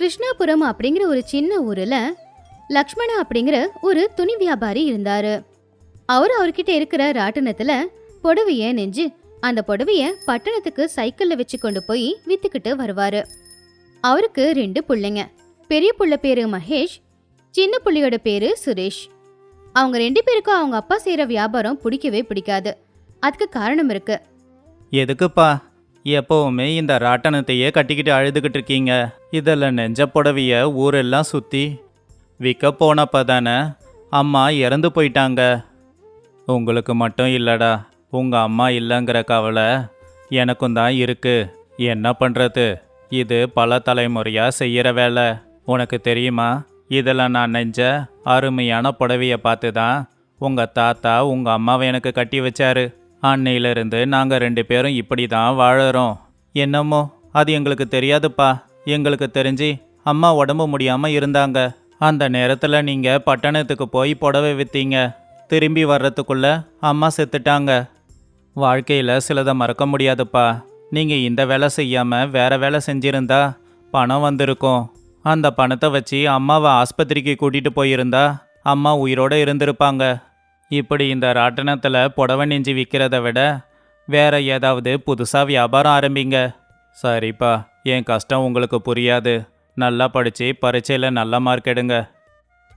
கிருஷ்ணாபுரம் அப்படிங்கிற ஒரு சின்ன ஊரில் லக்ஷ்மணா அப்படிங்கிற ஒரு துணி வியாபாரி இருந்தார். அவர் அவர்கிட்ட இருக்கிற ராட்டினத்தில் புடவைய நெஞ்சு அந்த புடவைய பட்டணத்துக்கு சைக்கிளில் வச்சு கொண்டு போய் வித்துக்கிட்டு வருவார். அவருக்கு ரெண்டு பிள்ளைங்க பெரிய புள்ள பேரு மகேஷ் சின்ன புள்ளியோட பேரு சுரேஷ். அவங்க ரெண்டு பேருக்கும் அவங்க அப்பா செய்கிற வியாபாரம் பிடிக்கவே பிடிக்காது. அதுக்கு காரணம் இருக்கு. எதுக்குப்பா? எப்பவுமே இந்த ராட்டனத்தையே கட்டிக்கிட்டு அழுதுகிட்டு இருக்கீங்க. இதில் நெஞ்ச புடவைய ஊரெல்லாம் சுற்றி விற்க போனப்ப தானே அம்மா இறந்து போயிட்டாங்க. உங்களுக்கு மட்டும் இல்லடா உங்கள் அம்மா இல்லைங்கிற கவலை எனக்கும் தான் இருக்கு. என்ன பண்ணுறது இது பல தலைமுறையாக செய்கிற வேலை. உனக்கு தெரியுமா? இதில் நான் நெஞ்ச அருமையான புடவையை பார்த்து தான் உங்கள் தாத்தா உங்கள் அம்மாவை எனக்கு கட்டி வச்சாரு. அன்னையிலிருந்து நாங்கள் ரெண்டு பேரும் இப்படி தான் வாழறோம். என்னமோ? அது எங்களுக்கு தெரியாதுப்பா. எங்களுக்கு தெரிஞ்சு அம்மா உடம்பு முடியாமல் இருந்தாங்க. அந்த நேரத்தில் நீங்கள் பட்டணத்துக்கு போய் புடவை விற்றீங்க திரும்பி வர்றதுக்குள்ள அம்மா செத்துட்டாங்க. வாழ்க்கையில் சிலதை மறக்க முடியாதுப்பா. நீங்கள் இந்த வேலை செய்யாமல் வேற வேலை செஞ்சிருந்தா பணம் வந்திருக்கும். அந்த பணத்தை வச்சு அம்மாவை ஆஸ்பத்திரிக்கு கூட்டிகிட்டு போயிருந்தா அம்மா உயிரோடு இருந்திருப்பாங்க. இப்படி இந்த ராட்டணத்தில் புடவை நெஞ்சு விற்கிறத விட வேற ஏதாவது புதுசாக வியாபாரம் ஆரம்பிங்க. சரிப்பா என் கஷ்டம் உங்களுக்கு புரியாது. நல்லா படித்து பரீட்சையில் நல்ல மார்க் எடுங்க.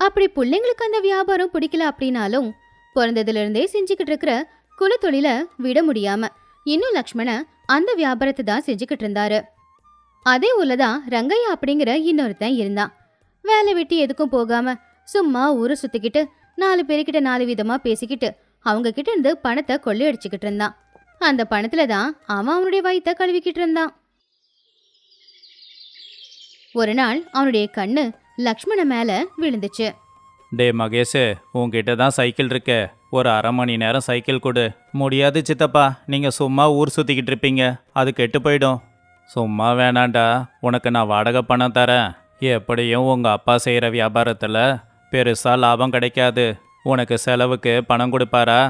அப்படி பிள்ளைங்களுக்கு அந்த வியாபாரம் பிடிக்கல அப்படின்னாலும் பிறந்ததுலேருந்தே செஞ்சுக்கிட்டு இருக்கிற குலத்தொழில விட முடியாம இன்னும் லக்ஷ்மண அந்த வியாபாரத்தை தான் செஞ்சுக்கிட்டு இருந்தாரு. அதே ஊர்ல தான் ரங்கையா அப்படிங்கிற இன்னொருத்தன் இருந்தான். வேலை வெட்டி எதுக்கும் போகாம சும்மா ஊரை சுத்திக்கிட்டு நாலு பேருக்கிட்ட நாலு விதமா பேசிக்கிட்டு அவங்க கிட்ட இருந்து பணத்தை கொள்ளையடிச்சுக்கிட்டு இருந்தான். அந்த பணத்துல தான் அவன் அவனுடைய வயிற்ற கழுவிக்கிட்டு இருந்தான். ஒரு நாள் அவனுடைய கண்ணு லக்ஷ்மண மேல விழுந்துச்சு. டே மகேஷு உங்ககிட்ட தான் சைக்கிள் இருக்கே. ஒரு அரை மணி நேரம் சைக்கிள் கொடு. முடியாது சித்தப்பா நீங்கள் சும்மா ஊர் சுற்றிக்கிட்டு இருப்பீங்க. அது கெட்டு போயிடும். சும்மா வேணாண்டா. உனக்கு நான் வாடகை பணம் தரேன். எப்படியும் உங்கள் அப்பா செய்கிற வியாபாரத்தில் பெருசாக லாபம் கிடைக்காது. உனக்கு செலவுக்கு பணம் கொடுப்பாரா?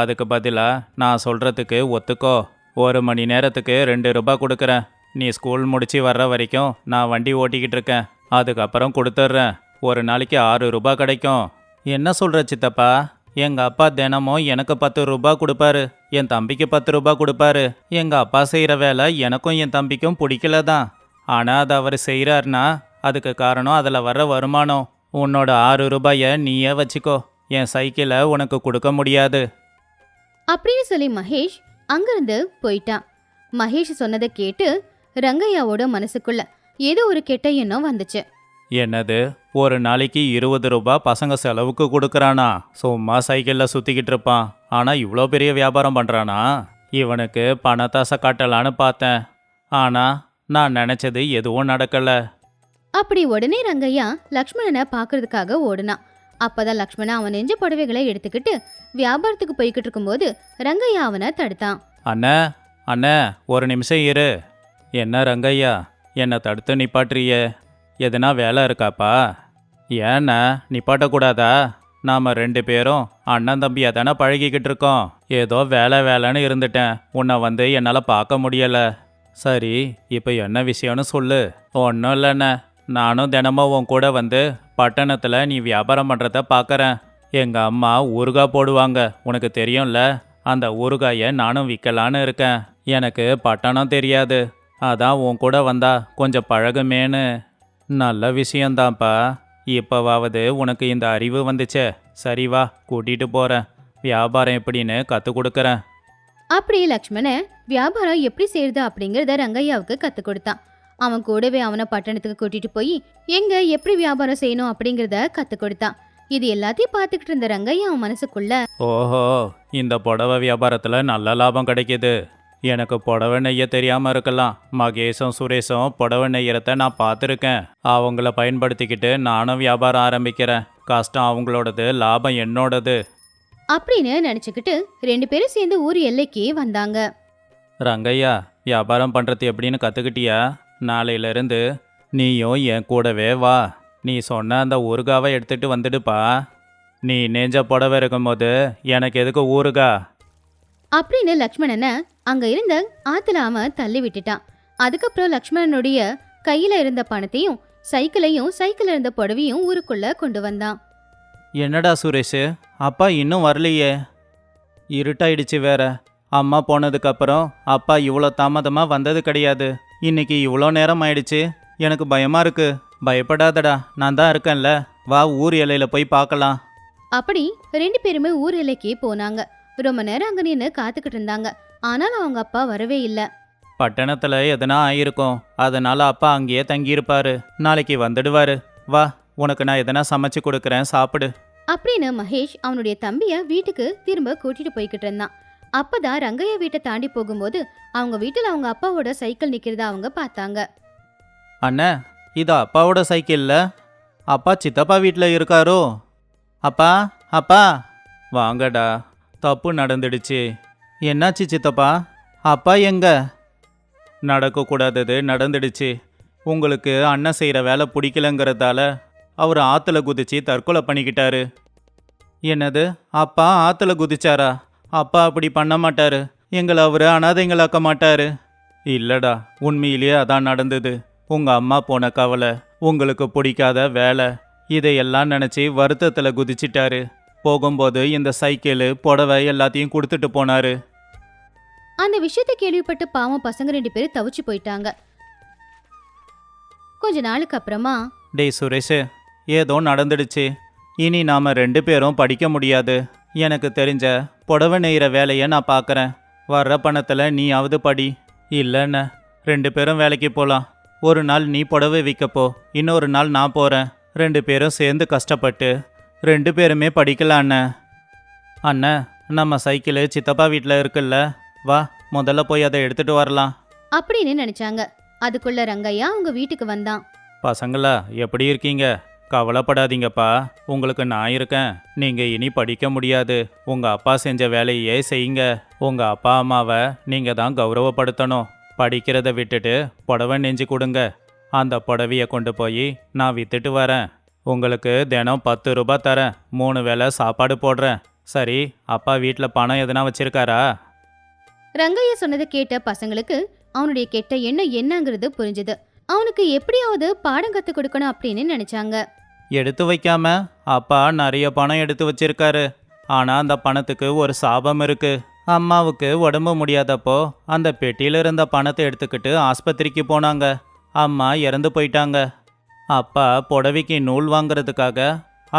அதுக்கு பதிலாக நான் சொல்கிறதுக்கு ஒத்துக்கோ. ஒரு மணி நேரத்துக்கு ரெண்டு ரூபாய் கொடுக்குறேன். நீ ஸ்கூல் முடிச்சு வர்ற வரைக்கும் நான் வண்டி ஓட்டிக்கிட்டு இருக்கேன். அதுக்கப்புறம் கொடுத்துட்றேன். ஒரு நாளைக்கு ஆறு ரூபா கிடைக்கும். என்ன சொல்கிற சித்தப்பா? எங்கள் அப்பா தினமும் எனக்கு பத்து ரூபா கொடுப்பாரு. என் தம்பிக்கு பத்து ரூபா கொடுப்பாரு. எங்கள் அப்பா செய்கிற வேலை எனக்கும் என் தம்பிக்கும் பிடிக்கல தான் ஆனால் அது அவர் செய்கிறாருன்னா அதுக்கு காரணம் அதில் வர்ற வருமானம். உன்னோட ஆறு ரூபாயை நீயே வச்சுக்கோ. என் சைக்கிளை உனக்கு கொடுக்க முடியாது. அப்படின்னு சொல்லி மகேஷ் அங்கிருந்து போயிட்டான். மகேஷ் சொன்னதை கேட்டு ரங்கையாவோட மனசுக்குள்ள ஏதோ ஒரு கெட்ட எண்ணம் வந்துச்சு. என்னது? ஒரு நாளைக்கு இருபது ரூபாய் பசங்க செலவுக்கு கொடுக்குறானா? சும்மா சைக்கிளில் சுற்றிக்கிட்டு இருப்பான். ஆனால் இவ்வளோ பெரிய வியாபாரம் பண்ணுறானா இவனுக்கு பணத்தாசை காட்டலான்னு பார்த்தேன். ஆனால் நான் நினச்சது எதுவும் நடக்கலை. அப்படி உடனே ரங்கையா லக்ஷ்மணனை பார்க்கறதுக்காக ஓடுனான் அப்பதான் லக்ஷ்மணன் அவன் நெஞ்ச புடவைகளை எடுத்துக்கிட்டு வியாபாரத்துக்கு போய்கிட்டு இருக்கும்போது ரங்கையா அவனை தடுத்தான். அண்ணா அண்ணா ஒரு நிமிஷம் இரு. என்ன ரங்கையா என்னை தடுத்து நிப்பாட்டுறியே? எதுனா வேலை இருக்காப்பா? ஏண்ணா நிப்பாட்டக்கூடாதா? நாம் ரெண்டு பேரும் அண்ணன் தம்பியாக தானே பழகிக்கிட்டு இருக்கோம். ஏதோ வேலை வேலைன்னு இருந்துட்டேன். உன்னை வந்து என்னால் பார்க்க முடியலை. சரி இப்போ என்ன விஷயம்னு சொல்லு. ஒன்றும் இல்லைண்ணே. நானும் தினமும் உன் கூட வந்து பட்டணத்தில் நீ வியாபாரம் பண்ணுறத பார்க்குறேன் எங்கள் அம்மா ஊறுகாய் போடுவாங்க. உனக்கு தெரியும்ல? அந்த ஊறுகாயை நானும் விற்கலான்னு இருக்கேன். எனக்கு பட்டணம் தெரியாது. அதான் உன் கூட வந்தா கொஞ்சம் பழகுமேன்னு. நல்ல விஷயந்தான்ப்பா இப்போவாவது உனக்கு இந்த அறிவு வந்துச்சே. சரி வா கூட்டிகிட்டு போகிறேன் வியாபாரம் எப்படின்னு கற்றுக் கொடுக்குறேன். அப்படி லக்ஷ்மண வியாபாரம் எப்படி செய்யுது அப்படிங்கிறத ரங்கையாவுக்கு கற்றுக் கொடுத்தான். அவன் கூடவே அவனை பட்டணத்துக்கு கூட்டிட்டு போய் எங்க எப்படி வியாபாரம் செய்யணும் அப்படிங்கறத கத்து கொடுத்தான் இது எல்லாத்தையும் பார்த்துக்கிட்டு இருந்த ரங்கையா அவன் மனசுக்குள்ள ஓஹோ இந்த புடவை வியாபாரத்தில் நல்ல லாபம் கிடைக்குது. எனக்கு புடவை நெய்ய தெரியாமல் இருக்கலாம். மகேஷும் சுரேஷும் புடவை நெய்யறத நான் பார்த்துருக்கேன். அவங்கள பயன்படுத்திக்கிட்டு நானும் வியாபாரம் ஆரம்பிக்கிறேன். கஷ்டம் அவங்களோடது லாபம் என்னோடது. அப்படின்னு நினைச்சுக்கிட்டு ரெண்டு பேரும் சேர்ந்து ஊர் எல்லைக்கு வந்தாங்க. ரங்கையா வியாபாரம் பண்ணுறது எப்படின்னு கற்றுக்கிட்டியா நாளையிலேருந்து நீயும் என் கூடவே வா. நீ சொன்ன அந்த ஊறுகாவை எடுத்துட்டு வந்துடுப்பா. நீ நெஞ்ச புடவை இருக்கும்போது எனக்கு எதுக்கு ஊறுகா? அப்படின்னு லக்ஷ்மணனை அங்க இருந்த ஆத்துல அவன் தள்ளி விட்டுட்டான். அதுக்கப்புறம் லக்ஷ்மணனுடைய கையில இருந்த பணத்தையும் சைக்கிளையும் சைக்கிள் இருந்த புடவையும் ஊருக்குள்ள கொண்டு வந்தான். என்னடா சுரேஷ் அப்பா இன்னும் வரலையே. இருட்டாயிடுச்சு வேற. அம்மா போனதுக்கப்புறம் அப்பா இவ்வளோ தாமதமாக வந்தது கிடையாது. இன்னைக்கு இவ்வளோ நேரம் ஆயிடுச்சு. எனக்கு பயமா இருக்கு. பயப்படாதடா. நான் தான் இருக்கேன்ல. வா ஊர் எல்லையில போய் பார்க்கலாம். அப்படி ரெண்டு பேருமே ஊர் எல்லைக்கே போனாங்க. ரொம்ப நேரம் அங்க நின்று காத்துக்கிட்டு இருந்தாங்க. ஆனாலும் அவங்க அப்பா வரவே இல்ல. பட்டணத்தில் எதனா ஆயிருக்கும். அதனால அப்பா அங்கேயே தங்கியிருப்பாரு. நாளைக்கு வந்துடுவாரு. வா உனக்கு நான் எதனா சமைச்சு கொடுக்குறேன் சாப்பிடு. அப்படின்னு மகேஷ் அவனுடைய தம்பிய வீட்டுக்கு திரும்ப கூட்டிட்டு போய்கிட்டு இருந்தான். அப்பதான் ரங்கையா வீட்டை தாண்டி போகும்போது அவங்க வீட்டில் அவங்க அப்பாவோட சைக்கிள் நிக்கிறத அவங்க பார்த்தாங்க. அண்ணே இது அப்பாவோட சைக்கிள்ல அப்பா சித்தப்பா வீட்டில் இருக்காரோ? அப்பா அப்பா வாங்கடா தப்பு நடந்துடுச்சு. என்னாச்சு சித்தப்பா? அப்பா எங்க? நடக்கக்கூடாதது நடந்துடுச்சு. உங்களுக்கு அண்ணன் செய்கிற வேலை பிடிக்கலங்கிறதால அவர் ஆற்றுல குதிச்சு தற்கொலை பண்ணிக்கிட்டாரு. என்னது அப்பா ஆற்றுல குதிச்சாரா? அப்பா அப்படி பண்ண மாட்டாரு. எங்களை அவர் அனாதைங்களாக்க மாட்டாரு. இல்லடா உண்மையிலேயே அதான் நடந்தது. உங்க அம்மா போன கவலை உங்களுக்கு பிடிக்காத வேலை இதையெல்லாம் நினச்சி வருத்தத்தில் குதிச்சிட்டாரு. போகும்போது இந்த சைக்கிள் புடவை எல்லாத்தையும் கொடுத்துட்டு போனாரு. அந்த விஷயத்தை கேள்விப்பட்டு பாவம் பசங்க ரெண்டு பேரும் தவிச்சு போயிட்டாங்க. கொஞ்ச நாளுக்கு அப்புறமா டேய் சுரேஷ் ஏதோ நடந்துடுச்சு. இனி நாம ரெண்டு பேரும் படிக்க முடியாது. எனக்கு தெரிஞ்ச புடவை நெய்கிற வேலையை நான் பார்க்குறேன். வர்ற பணத்தில் நீயாவது படி. இல்லைண்ண ரெண்டு பேரும் வேலைக்கு போகலாம் ஒரு நாள் நீ புடவை விற்கப்போ இன்னொரு நாள் நான் போகிறேன் ரெண்டு பேரும் சேர்ந்து கஷ்டப்பட்டு ரெண்டு பேருமே படிக்கலாம் அண்ணன் அண்ணன் நம்ம சைக்கிள் சித்தப்பா வீட்டில் இருக்குல்ல. வா முதல்ல போய் அதை எடுத்துட்டு வரலாம். அப்படின்னு நினைச்சாங்க. அதுக்குள்ள ரங்கையா அவங்க வீட்டுக்கு வந்தான். பசங்களா எப்படி இருக்கீங்க? கவலைப்படாதீங்கப்பா. உங்களுக்கு நான் இருக்கேன். நீங்க இனி படிக்க முடியாது. உங்க அப்பா செஞ்ச வேலையே செய்யுங்க. உங்க அப்பா அம்மாவை நீங்க தான் கௌரவப்படுத்தணும். படிக்கிறத விட்டுட்டு புடவை நெஞ்சு கொடுங்க. அந்த புடவைய கொண்டு போய் நான் வித்துட்டு வரேன். உங்களுக்கு தினம் பத்து ரூபாய் தரேன். மூணு வேளை சாப்பாடு போடுறேன். சரி அப்பா வீட்டில் பணம் எதனா வச்சிருக்காரா? ரங்கையா சொன்னதை கேட்ட பசங்களுக்கு அவனுடைய கெட்ட எண்ணம் என்னங்கிறது புரிஞ்சுது. அவனுக்கு எப்படியாவது பாடம் கற்றுக் கொடுக்கணும் அப்படின்னு நினைச்சாங்க. எடுத்து வைக்காம அப்பா நிறைய பணம் எடுத்து வச்சிருக்காரு. ஆனால் அந்த பணத்துக்கு ஒரு சாபம் இருக்கு. அம்மாவுக்கு உடம்பு முடியாதப்போ அந்த பெட்டியில் இருந்த பணத்தை எடுத்துக்கிட்டு ஆஸ்பத்திரிக்கு போனாங்க. அம்மா இறந்து போயிட்டாங்க. அப்பா புடவைக்கு நூல் வாங்குறதுக்காக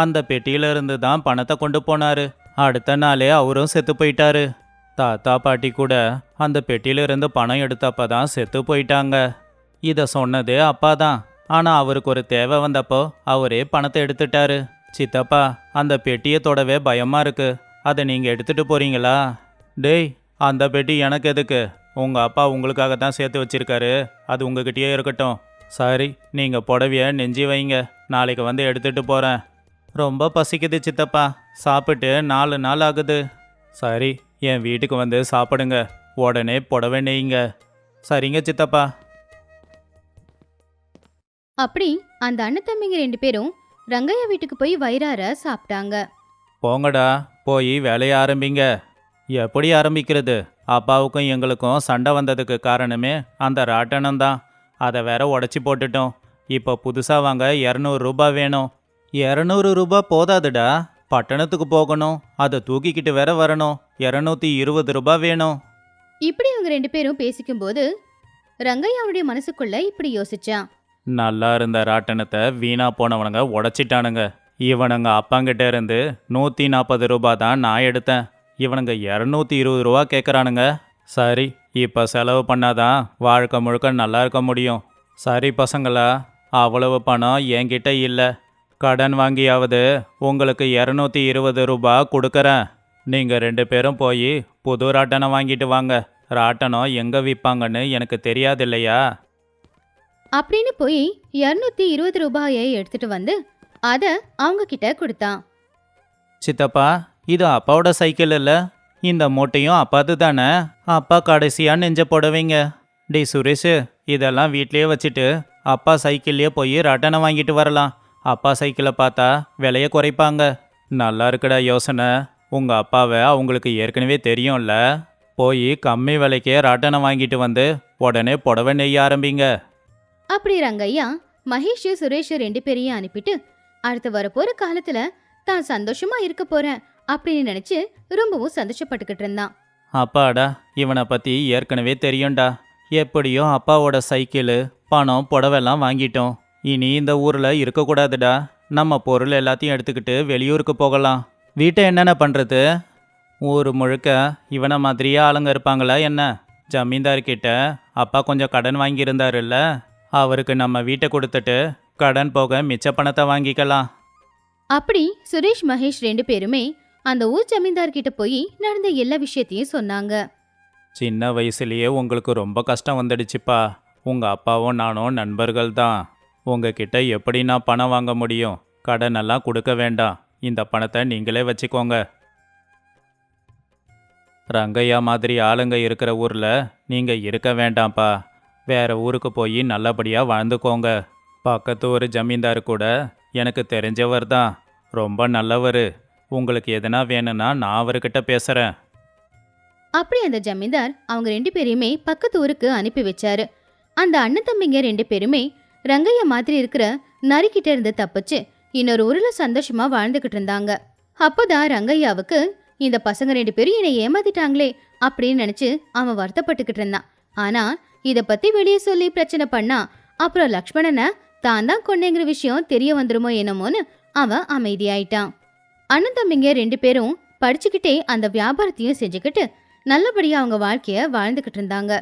அந்த பெட்டியில இருந்து தான் பணத்தை கொண்டு போனாரு. அடுத்த நாளே அவரும் செத்து போயிட்டாரு. தாத்தா பாட்டி கூட அந்த பெட்டியிலிருந்து பணம் எடுத்தப்ப தான் செத்து போயிட்டாங்க. இதை சொன்னது அப்பா தான் ஆனால் அவருக்கு ஒரு தேவை வந்தப்போ அவரே பணத்தை எடுத்துட்டாரு. சித்தப்பா அந்த பெட்டியை தொடவே பயமாக இருக்கு. அதை நீங்கள் எடுத்துட்டு போகிறீங்களா டேய் அந்த பெட்டி எனக்கு எதுக்கு? உங்கள் அப்பா உங்களுக்காக தான் சேர்த்து வச்சிருக்காரு. அது உங்ககிட்டயே இருக்கட்டும். சரி நீங்கள் புடவைய நெஞ்சி வைங்க. நாளைக்கு வந்து எடுத்துகிட்டு போகிறேன் ரொம்ப பசிக்குது சித்தப்பா. சாப்பிட்டு நாலு நாள் ஆகுது. சரி என் வீட்டுக்கு வந்து சாப்பிடுங்க. உடனே புடவை நெய்யுங்க. சரிங்க சித்தப்பா. அப்படி அந்த அண்ணன் தம்பிங்க ரெண்டு பேரும் ரங்கையா வீட்டுக்கு போய் வயிறார சாப்பிட்டாங்க. போங்கடா போய் வேலைய ஆரம்பிங்க. எப்படி ஆரம்பிக்கிறது? அப்பாவுக்கும் எங்களுக்கும் சண்டை வந்ததுக்கு காரணமே அந்த ராட்டனம் தான். அதை வேற உடச்சி போட்டுட்டோம். இப்போ புதுசாக வாங்க இரநூறு ரூபாய் வேணும். இரநூறு ரூபாய் போதாதுடா. பட்டணத்துக்கு போகணும். அதை தூக்கிக்கிட்டு வேற வரணும். இரநூத்தி இருபது ரூபாய் வேணும். இப்படி இவங்க ரெண்டு பேரும் பேசிக்கும்போது ரங்கையாவுடைய மனசுக்குள்ள இப்படி யோசிச்சான். நல்லா இருந்த ராட்டனத்தை வீணா போனவனுங்க உடச்சிட்டானுங்க. இவனுங்க அப்பாங்கிட்ட இருந்து நூற்றி நாற்பது ரூபா தான் நான் எடுத்தேன். இவனுங்க இரநூத்தி இருபது ரூபா கேட்குறானுங்க சரி இப்போ செலவு பண்ணாதான் வாழ்க்கை முழுக்க நல்லா இருக்க முடியும். சரி பசங்களா அவ்வளவு பணம் என்கிட்ட இல்லை. கடன் வாங்கியாவது உங்களுக்கு இரநூத்தி இருபது ரூபா கொடுக்குறேன். நீங்கள் ரெண்டு பேரும் போய் புது ராட்டனம் வாங்கிட்டு வாங்க. ராட்டனம் எங்கே விற்பாங்கன்னு எனக்கு தெரியாது இல்லையா அப்படின்னு போய் இரநூத்தி இருபது ரூபாயை எடுத்துட்டு வந்து அதை அவங்க கிட்ட கொடுத்தான். சித்தப்பா இது அப்பாவோட சைக்கிள் இல்லை. இந்த மூட்டையும் அப்பாது தானே. அப்பா கடைசியாக நெஞ்ச போடுவீங்க. டே சுரேஷ் இதெல்லாம் வீட்லயே வச்சுட்டு அப்பா சைக்கிள்லயே போய் ரட்டனை வாங்கிட்டு வரலாம். அப்பா சைக்கிளை பார்த்தா விலைய குறைப்பாங்க. நல்லா இருக்குடா யோசனை. உங்கள் அப்பாவை அவங்களுக்கு ஏற்கனவே தெரியும்ல. போய் கம்மி விலைக்கே ரட்டனை வாங்கிட்டு வந்து உடனே புடவை நெய்ய ஆரம்பிங்க. அப்படி ரங்கையா மகேஷ் சுரேஷ் ரெண்டு பேரையும் அனுப்பிட்டு அடுத்து வரப்போற காலத்துல தான் சந்தோஷமா இருக்க போறேன் அப்படின்னு நினைச்சு ரொம்பவும் சந்தோஷப்பட்டுக்கிட்டு இருந்தான். அப்பாடா இவனை பற்றி ஏற்கனவே தெரியும்டா. எப்படியோ அப்பாவோட சைக்கிளு பணம் புடவெல்லாம் வாங்கிட்டோம். இனி இந்த ஊரில் இருக்கக்கூடாதுடா. நம்ம பொருள் எல்லாத்தையும் எடுத்துக்கிட்டு வெளியூருக்கு போகலாம். வீட்டை என்னென்ன பண்ணுறது ஊர் முழுக்க இவனை மாதிரியே ஆளுங்க இருப்பாங்களா என்ன? ஜமீன்தார்கிட்ட அப்பா கொஞ்சம் கடன் வாங்கியிருந்தாருல்ல. அவருக்கு நம்ம வீட்டை கொடுத்துட்டு கடன் போக மிச்ச பணத்தை வாங்கிக்கலாம். அப்படி சுரேஷ் மகேஷ் ரெண்டு பேருமே அந்த ஊர் ஜமீன்தார் கிட்ட போய் நடந்த எல்லா விஷயத்தையும் சொன்னாங்க. சின்ன வயசுலயே உங்களுக்கு ரொம்ப கஷ்டம் வந்துடுச்சுப்பா. உங்க அப்பாவும் நானும் நண்பர்கள் தான் உங்ககிட்ட எப்படி நான் பணம் வாங்க முடியும்? கடன் எல்லாம் கொடுக்க வேண்டாம். இந்த பணத்தை நீங்களே வச்சுக்கோங்க. ரங்கையா மாதிரி ஆளுங்க இருக்கிற ஊர்ல நீங்க இருக்க வேண்டாம்ப்பா. வேற ஊருக்கு போய் நல்லபடியாக வாழ்ந்துக்கோங்க. பக்கத்து ஒரு ஜமீன்தார் கூட எனக்கு தெரிஞ்சவர் தான். ரொம்ப நல்லவர். உங்களுக்கு எதனா வேணும்னா நான் அவர்கிட்ட பேசுகிறேன் அப்படி அந்த ஜமீன்தார் அவங்க ரெண்டு பேரையுமே பக்கத்து ஊருக்கு அனுப்பி வச்சாரு. அந்த அண்ணன் தம்பிங்க ரெண்டு பேருமே ரங்கையா மாதிரி இருக்கிற நரிக்கிட்ட இருந்து தப்பிச்சு இன்னொரு ஊர்ல சந்தோஷமா வாழ்ந்துகிட்டு இருந்தாங்க. அப்போதான் ரங்கையாவுக்கு இந்த பசங்க ரெண்டு பேரும் என்னை ஏமாத்திட்டாங்களே அப்படின்னு நினைச்சு அவன் வருத்தப்பட்டுக்கிட்டு இருந்தான். ஆனா இத பத்தி வெளியே சொல்லி பிரச்சனை பண்ணா அப்புறம் லக்ஷ்மணனை தான் தான் கொண்டேங்கிற விஷயம் தெரிய வந்துருமோ என்னமோன்னு அவன் அமைதியாயிட்டான். அண்ணன் தம்பிங்க ரெண்டு பேரும் படிச்சுக்கிட்டே அந்த வியாபாரத்தையும் செஞ்சுக்கிட்டு நல்லபடியா அவங்க வாழ்க்கைய வாழ்ந்துகிட்டு இருந்தாங்க.